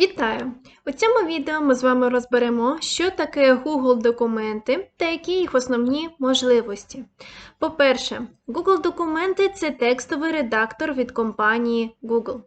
Вітаю! У цьому відео ми з вами розберемо, що таке Google документи та які їх основні можливості. По-перше, Google документи це текстовий редактор від компанії Google.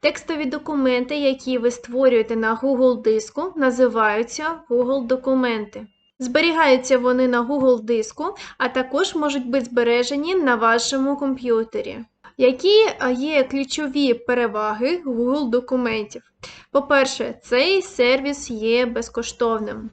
Текстові документи, які ви створюєте на Google диску, називаються Google документи. Зберігаються вони на Google диску, а також можуть бути збережені на вашому комп'ютері. Які є ключові переваги Google документів? По-перше, цей сервіс є безкоштовним.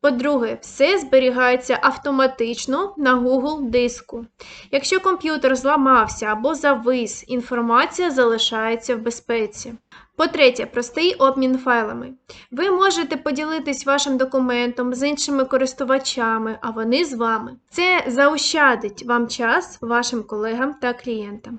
По-друге, все зберігається автоматично на Google диску. Якщо комп'ютер зламався або завис, інформація залишається в безпеці. По-третє, простий обмін файлами. Ви можете поділитись вашим документом з іншими користувачами, а вони з вами. Це заощадить вам час вашим колегам та клієнтам.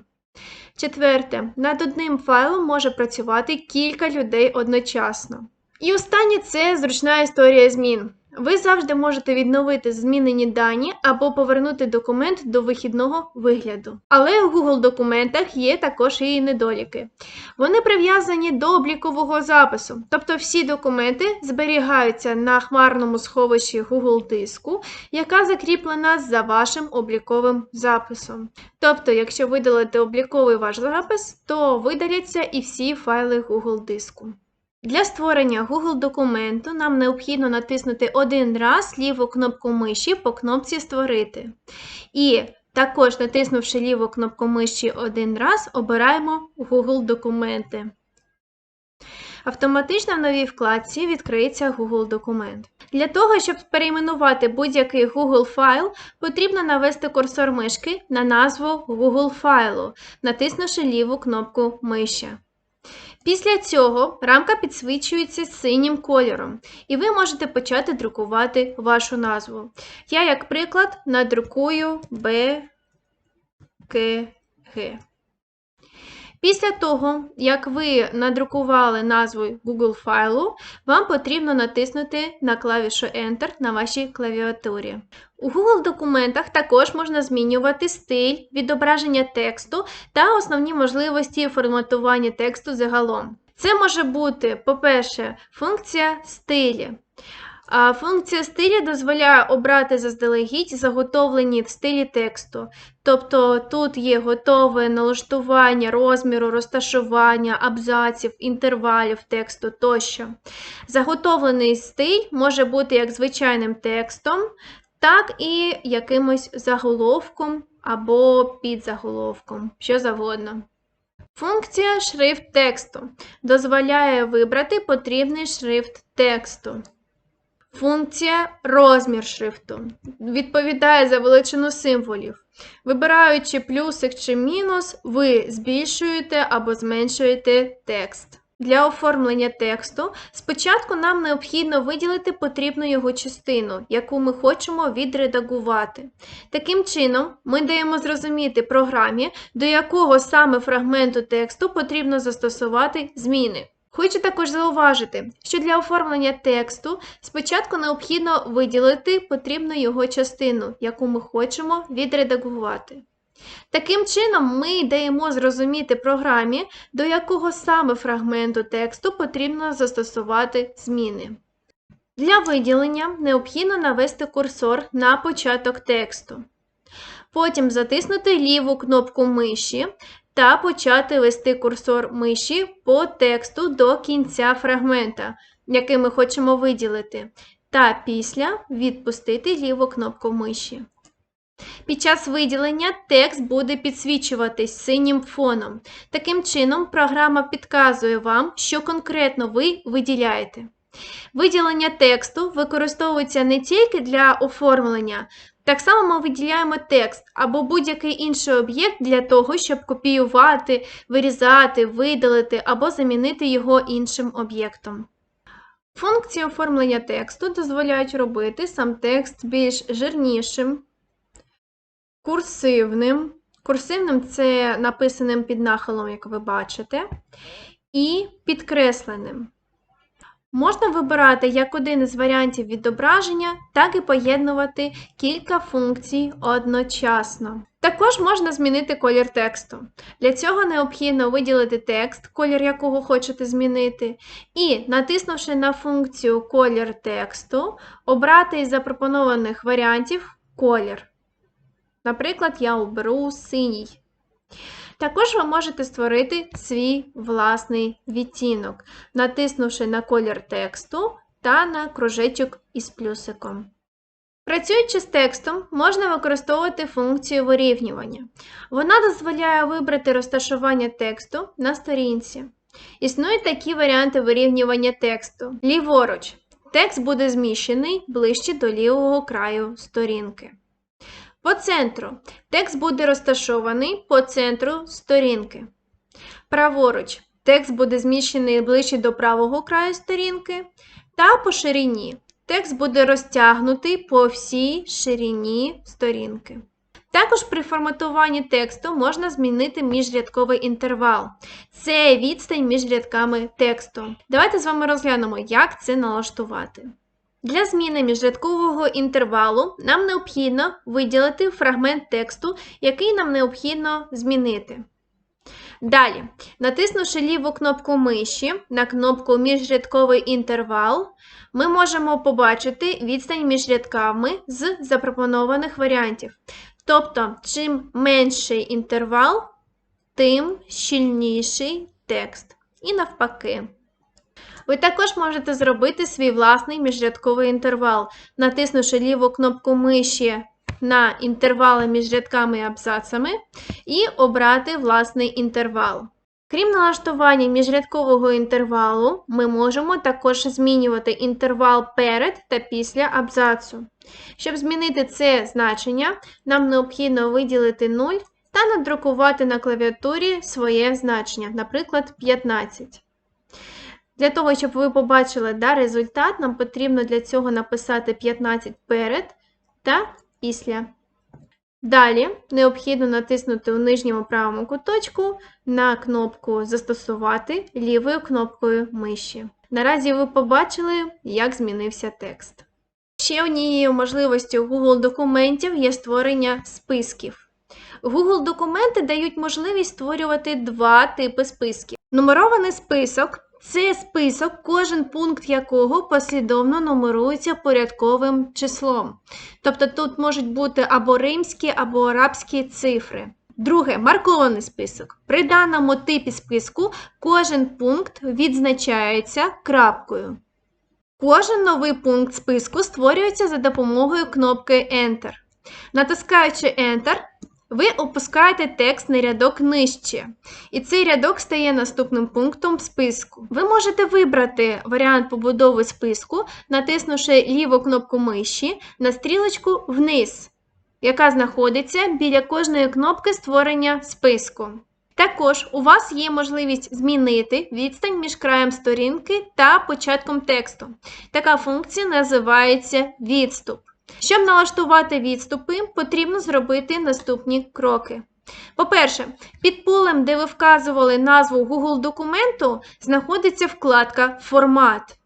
Четверте, над одним файлом може працювати кілька людей одночасно. І останнє це зручна історія змін. Ви завжди можете відновити змінені дані або повернути документ до вихідного вигляду. Але у Google документах є також і недоліки. Вони прив'язані до облікового запису, тобто всі документи зберігаються на хмарному сховищі Google диску, яка закріплена за вашим обліковим записом. Тобто, якщо видалити обліковий ваш запис, то видаляться і всі файли Google диску. Для створення Google документу нам необхідно натиснути один раз ліву кнопку миші по кнопці Створити. І також, натиснувши ліву кнопку миші один раз, обираємо Google документи. Автоматично в новій вкладці відкриється Google документ. Для того, щоб перейменувати будь-який Google файл, потрібно навести курсор мишки на назву Google файлу, натиснувши ліву кнопку миші. Після цього рамка підсвічується синім кольором, і ви можете почати друкувати вашу назву. Я, як приклад, надрукую BKG. Після того, як ви надрукували назву Google файлу, вам потрібно натиснути на клавішу Enter на вашій клавіатурі. У Google документах також можна змінювати стиль, відображення тексту та основні можливості форматування тексту загалом. Це може бути, по-перше, функція стилі. Функція стилі дозволяє обрати заздалегідь заготовлені в стилі тексту. Тобто тут є готове налаштування розміру, розташування, абзаців, інтервалів тексту тощо. Заготовлений стиль може бути як звичайним текстом, так і якимось заголовком або підзаголовком, що завгодно. Функція шрифт тексту дозволяє вибрати потрібний шрифт тексту. Функція розмір шрифту відповідає за величину символів. Вибираючи плюсик чи мінус, ви збільшуєте або зменшуєте текст. Для оформлення тексту спочатку нам необхідно виділити потрібну його частину, яку ми хочемо відредагувати. Таким чином, ми даємо зрозуміти програмі, до якого саме фрагменту тексту потрібно застосувати зміни. Хочу також зауважити, що для оформлення тексту спочатку необхідно виділити потрібну його частину, яку ми хочемо відредагувати. Таким чином, ми даємо зрозуміти програмі, до якого саме фрагменту тексту потрібно застосувати зміни. Для виділення необхідно навести курсор на початок тексту. Потім затиснути ліву кнопку миші та почати вести курсор миші по тексту до кінця фрагмента, який ми хочемо виділити, та після відпустити ліву кнопку миші. Під час виділення текст буде підсвічуватись синім фоном. Таким чином, програма підказує вам, що конкретно ви виділяєте. Виділення тексту використовується не тільки для оформлення, так само ми виділяємо текст або будь-який інший об'єкт для того, щоб копіювати, вирізати, видалити або замінити його іншим об'єктом. Функції оформлення тексту дозволяють робити сам текст більш жирнішим, курсивним. Курсивним це написаним під нахилом, як ви бачите, і підкресленим. Можна вибирати як один із варіантів відображення, так і поєднувати кілька функцій одночасно. Також можна змінити колір тексту. Для цього необхідно виділити текст, колір якого хочете змінити, і, натиснувши на функцію колір тексту, обрати із запропонованих варіантів колір. Наприклад, я оберу синій. Також ви можете створити свій власний відтінок, натиснувши на колір тексту та на кружечок із плюсиком. Працюючи з текстом, можна використовувати функцію вирівнювання. Вона дозволяє вибрати розташування тексту на сторінці. Існують такі варіанти вирівнювання тексту. Ліворуч. Текст буде зміщений ближче до лівого краю сторінки. По центру. Текст буде розташований по центру сторінки. Праворуч. Текст буде зміщений ближче до правого краю сторінки. Та по ширині. Текст буде розтягнутий по всій ширині сторінки. Також при форматуванні тексту можна змінити міжрядковий інтервал. Це відстань між рядками тексту. Давайте з вами розглянемо, як це налаштувати. Для зміни міжрядкового інтервалу нам необхідно виділити фрагмент тексту, який нам необхідно змінити. Далі, натиснувши ліву кнопку миші на кнопку Міжрядковий інтервал, ми можемо побачити відстань між рядками з запропонованих варіантів. Тобто, чим менший інтервал, тим щільніший текст. І навпаки. Ви також можете зробити свій власний міжрядковий інтервал, натиснувши ліву кнопку миші на інтервали між рядками і абзацами, і обрати власний інтервал. Крім налаштування міжрядкового інтервалу, ми можемо також змінювати інтервал перед та після абзацу. Щоб змінити це значення, нам необхідно виділити 0 та надрукувати на клавіатурі своє значення, наприклад, 15. Для того, щоб ви побачили да, результат, нам потрібно для цього написати 15 перед та після. Далі необхідно натиснути у нижньому правому куточку на кнопку Застосувати лівою кнопкою миші. Наразі ви побачили, як змінився текст. Ще однією можливістю Google документів є створення списків. Google документи дають можливість створювати два типи списків. Нумерований список це список, кожен пункт якого послідовно нумерується порядковим числом. Тобто тут можуть бути або римські, або арабські цифри. Друге маркований список. При даному типі списку кожен пункт відзначається крапкою. Кожен новий пункт списку створюється за допомогою кнопки Enter. Натискаючи Enter, ви опускаєте текст на рядок нижче, і цей рядок стає наступним пунктом списку. Ви можете вибрати варіант побудови списку, натиснувши ліву кнопку миші на стрілочку вниз, яка знаходиться біля кожної кнопки створення списку. Також у вас є можливість змінити відстань між краєм сторінки та початком тексту. Така функція називається відступ. Щоб налаштувати відступи, потрібно зробити наступні кроки. По-перше, під полем, де ви вказували назву Google документу, знаходиться вкладка Формат.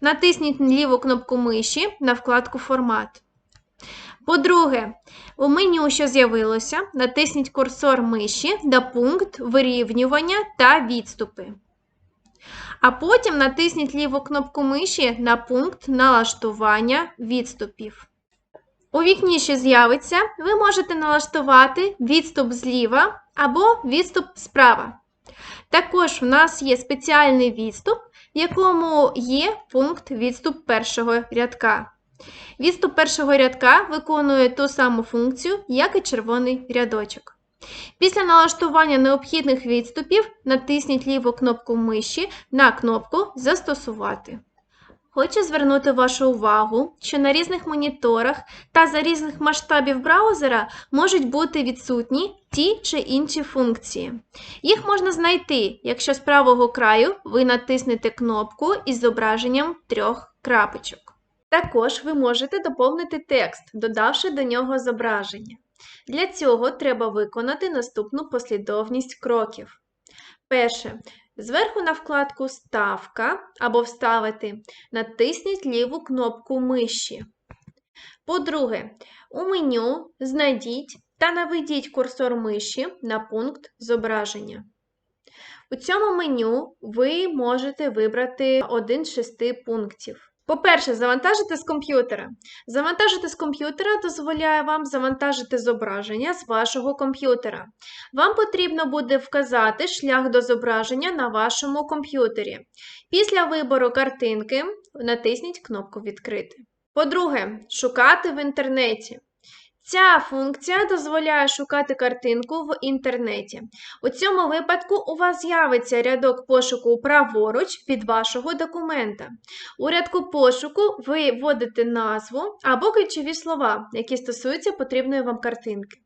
Натисніть ліву кнопку миші на вкладку Формат. По-друге, у меню, що з'явилося, натисніть курсор миші на пункт вирівнювання та відступи. А потім натисніть ліву кнопку миші на пункт налаштування відступів. У вікні, що з'явиться, ви можете налаштувати відступ зліва або відступ справа. Також в нас є спеціальний відступ, в якому є пункт відступ першого рядка. Відступ першого рядка виконує ту саму функцію, як і червоний рядочок. Після налаштування необхідних відступів натисніть ліву кнопку миші на кнопку Застосувати. Хочу звернути вашу увагу, що на різних моніторах та за різних масштабів браузера можуть бути відсутні ті чи інші функції. Їх можна знайти, якщо з правого краю ви натиснете кнопку із зображенням трьох крапочок. Також ви можете доповнити текст, додавши до нього зображення. Для цього треба виконати наступну послідовність кроків. Перше. Зверху на вкладку Ставка або Вставити натисніть ліву кнопку миші. По-друге, у меню знайдіть та наведіть курсор миші на пункт зображення. У цьому меню ви можете вибрати один з шести пунктів. По-перше, завантажити з комп'ютера. Завантажити з комп'ютера дозволяє вам завантажити зображення з вашого комп'ютера. Вам потрібно буде вказати шлях до зображення на вашому комп'ютері. Після вибору картинки натисніть кнопку Відкрити. По-друге, шукати в інтернеті. Ця функція дозволяє шукати картинку в інтернеті. У цьому випадку у вас з'явиться рядок пошуку праворуч від вашого документа. У рядку пошуку ви вводите назву або ключові слова, які стосуються потрібної вам картинки.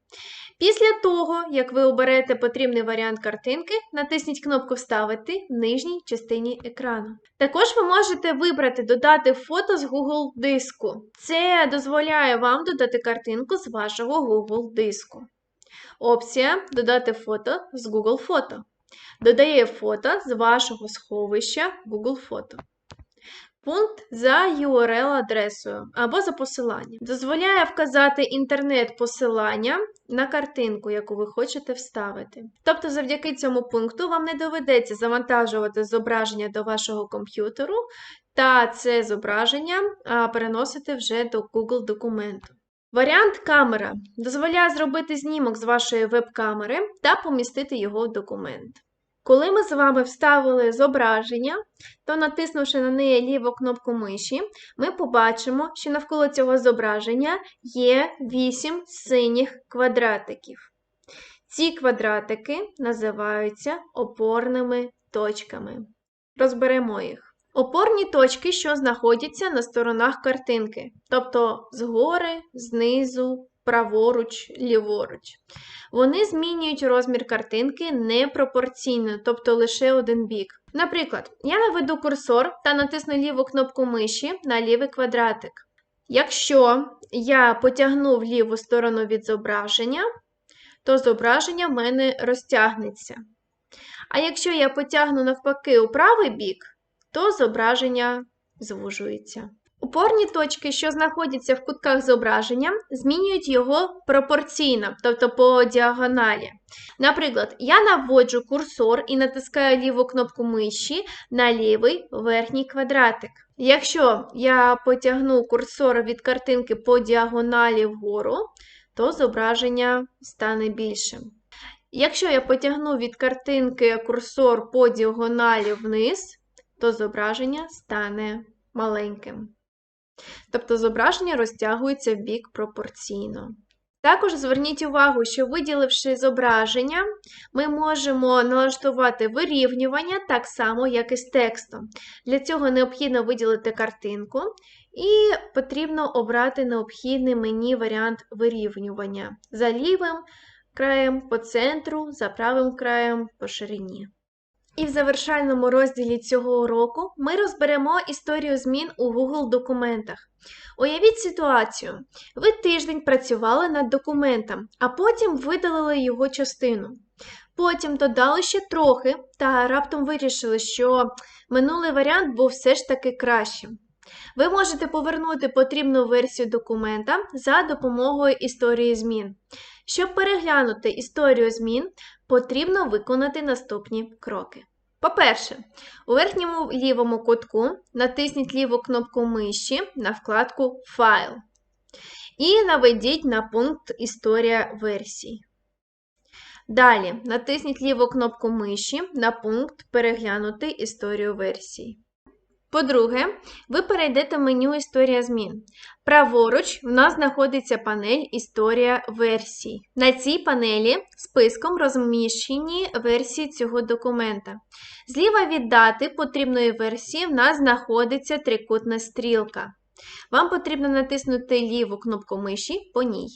Після того, як ви оберете потрібний варіант картинки, натисніть кнопку Вставити в нижній частині екрану. Також ви можете вибрати Додати фото з Google диску. Це дозволяє вам додати картинку з вашого Google диску. Опція Додати фото з Google Фото. Додає фото з вашого сховища Google Фото. Пункт за URL-адресою або за посиланням. Дозволяє вказати інтернет-посилання на картинку, яку ви хочете вставити. Тобто, завдяки цьому пункту вам не доведеться завантажувати зображення до вашого комп'ютеру та це зображення переносити вже до Google документу. Варіант камера дозволяє зробити знімок з вашої веб-камери та помістити його в документ. Коли ми з вами вставили зображення, то натиснувши на неї ліву кнопку миші, ми побачимо, що навколо цього зображення є 8 синіх квадратиків. Ці квадратики називаються опорними точками. Розберемо їх. Опорні точки, що знаходяться на сторонах картинки, тобто згори, знизу, праворуч, ліворуч. Вони змінюють розмір картинки непропорційно, тобто лише один бік. Наприклад, я наведу курсор та натисну ліву кнопку миші на лівий квадратик. Якщо я потягну в ліву сторону від зображення, то зображення в мене розтягнеться. А якщо я потягну навпаки у правий бік, то зображення звужується. Упорні точки, що знаходяться в кутках зображення, змінюють його пропорційно, тобто по діагоналі. Наприклад, я наводжу курсор і натискаю ліву кнопку миші на лівий верхній квадратик. Якщо я потягну курсор від картинки по діагоналі вгору, то зображення стане більшим. Якщо я потягну від картинки курсор по діагоналі вниз, то зображення стане маленьким. Тобто зображення розтягується в бік пропорційно. Також зверніть увагу, що виділивши зображення, ми можемо налаштувати вирівнювання так само, як і з текстом. Для цього необхідно виділити картинку і потрібно обрати необхідний мені варіант вирівнювання за лівим краєм по центру, за правим краєм по ширині. І в завершальному розділі цього уроку ми розберемо історію змін у Google документах. Уявіть ситуацію: ви тиждень працювали над документом, а потім видалили його частину. Потім додали ще трохи та раптом вирішили, що минулий варіант був все ж таки кращим. Ви можете повернути потрібну версію документа за допомогою історії змін. Щоб переглянути історію змін, потрібно виконати наступні кроки. По-перше, у верхньому лівому кутку натисніть ліву кнопку миші на вкладку Файл і наведіть на пункт Історія версій. Далі натисніть ліву кнопку миші на пункт Переглянути історію версій. По-друге, ви перейдете в меню Історія змін. Праворуч в нас знаходиться панель Історія версій. На цій панелі списком розміщені версії цього документа. Зліва від дати потрібної версії в нас знаходиться трикутна стрілка. Вам потрібно натиснути ліву кнопку миші по ній.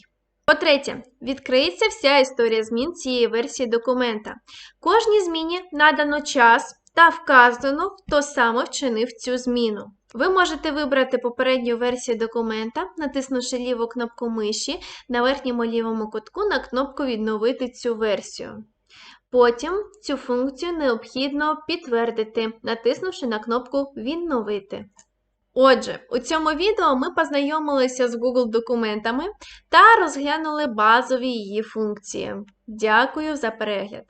По-третє, відкриється вся історія змін цієї версії документа. Кожній зміні надано час та вказано, хто саме вчинив цю зміну. Ви можете вибрати попередню версію документа, натиснувши ліву кнопку миші на верхньому лівому кутку на кнопку Відновити цю версію. Потім цю функцію необхідно підтвердити, натиснувши на кнопку Відновити. Отже, у цьому відео ми познайомилися з Google документами та розглянули базові її функції. Дякую за перегляд!